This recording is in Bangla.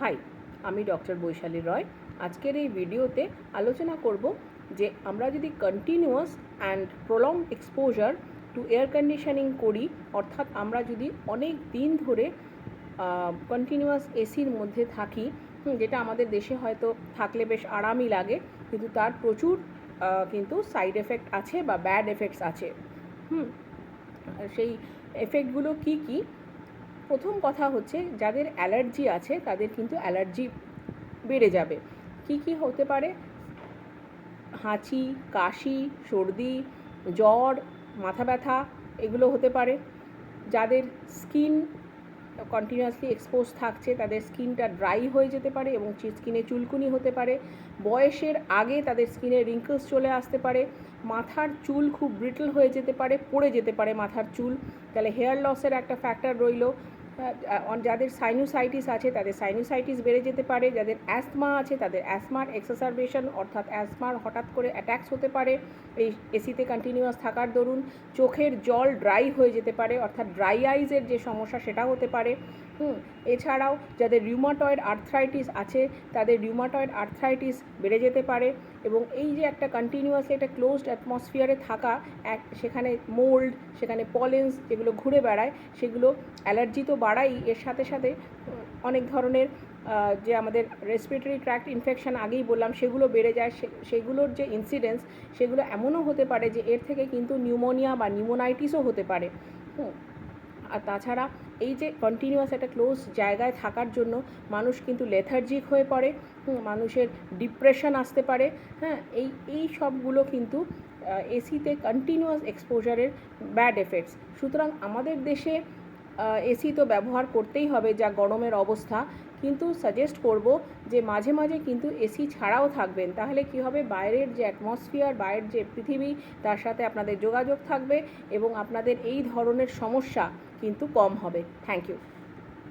হাই, আমি ডক্টর বৈশালী রয়। আজকের এই ভিডিওতে আলোচনা করব যে আমরা যদি continuous and prolong exposure to air conditioning করি, অর্থাৎ আমরা যদি অনেক দিন ধরে কন্টিনিউয়াস এসির মধ্যে থাকি যেটা আমাদের দেশে হয়তো থাকলে বেশ আরামই লাগে, কিন্তু তার প্রচুর কিন্তু সাইড এফেক্ট আছে বা ব্যাড এফেক্টস আছে। হুম, সেই এফেক্টগুলো কি কি? প্রথম কথা হচ্ছে, যাদের অ্যালার্জি আছে, তাদের কিন্তু অ্যালার্জি বেড়ে যাবে। কি কি হতে পারে? হাঁচি, কাশি, সর্দি, জ্বর, মাথা ব্যথা, এগুলো হতে পারে। যাদের স্কিন কন্টিনিউয়াসলি এক্সপোজ থাকছে, তাদের স্কিনটা ড্রাই হয়ে যেতে পারে এবং স্কিনে চুলকুনি হতে পারে। বয়সের আগে তাদের স্কিনে রিঙ্কলস চলে আসতে পারে। মাথার চুল খুব ব্রিটল হয়ে যেতে পারে, পড়ে যেতে পারে মাথার চুল। তাহলে হেয়ার লসের একটা ফ্যাক্টর রইল। যাদের সাইনোসাইটিস আছে, তাদের সাইনোসাইটিস বেড়ে যেতে পারে। যাদের অ্যাসমা আছে, তাদের অ্যাসমার এক্সাসারবেশন অর্থাৎ অ্যাসমার হঠাৎ করে অ্যাট্যাক্স হতে পারে। এই এসিতে কন্টিনিউয়াস থাকার দরুন চোখের জল ড্রাই হয়ে যেতে পারে, অর্থাৎ ড্রাই আইজের যে সমস্যা সেটা হতে পারে। হুম, এছাড়াও যাদের রিউমাটয়েড আর্থ্রাইটিস আছে, তাদের রিউমাটয়েড আর্থ্রাইটিস বেড়ে যেতে পারে এবং এই যে একটা কন্টিনিউয়াসলি একটা ক্লোজড অ্যাটমসফিয়ারে থাকা, এক, সেখানে মোল্ড সেখানে পলেন্স যেগুলো ঘুরে বেড়ায়, সেগুলো অ্যালার্জি তো বাড়াই, এর সাথে সাথে অনেক ধরনের যে আমাদের রেসপিরেটরি ট্র্যাক্ট ইনফেকশন আগেই বললাম, সেগুলো বেড়ে যায়। সেগুলোর যে ইনসিডেন্স সেগুলো এমনও হতে পারে যে এর থেকে কিন্তু নিউমোনিয়া বা নিউমোনাইটিসও হতে পারে। হুম। আর তাছাড়া এই যে কন্টিনিউয়াস একটা ক্লোজ জায়গায় থাকার জন্য মানুষ কিন্তু লেথার্জিক হয়ে পড়ে। মানুষের ডিপ্রেশন আসতে পারে। হ্যাঁ এই এই সবগুলো কিন্তু এসিতে কন্টিনিউয়াস এক্সপোজারের ব্যাড এফেক্টস সুতরাং আমাদের দেশে এসি তো ব্যবহার করতেই হবে যা গরমের অবস্থা। কিন্তু সাজেস্ট করব যে মাঝে মাঝে কিন্তু এসি ছাড়াও থাকবেন। তাহলে কি হবে? বাইরের যে অ্যাটমসফিয়ার বাইরের যে পৃথিবী, তার সাথে আপনাদের যোগাযোগ থাকবে এবং আপনাদের এই ধরনের সমস্যা কিন্তু কম হবে। Thank you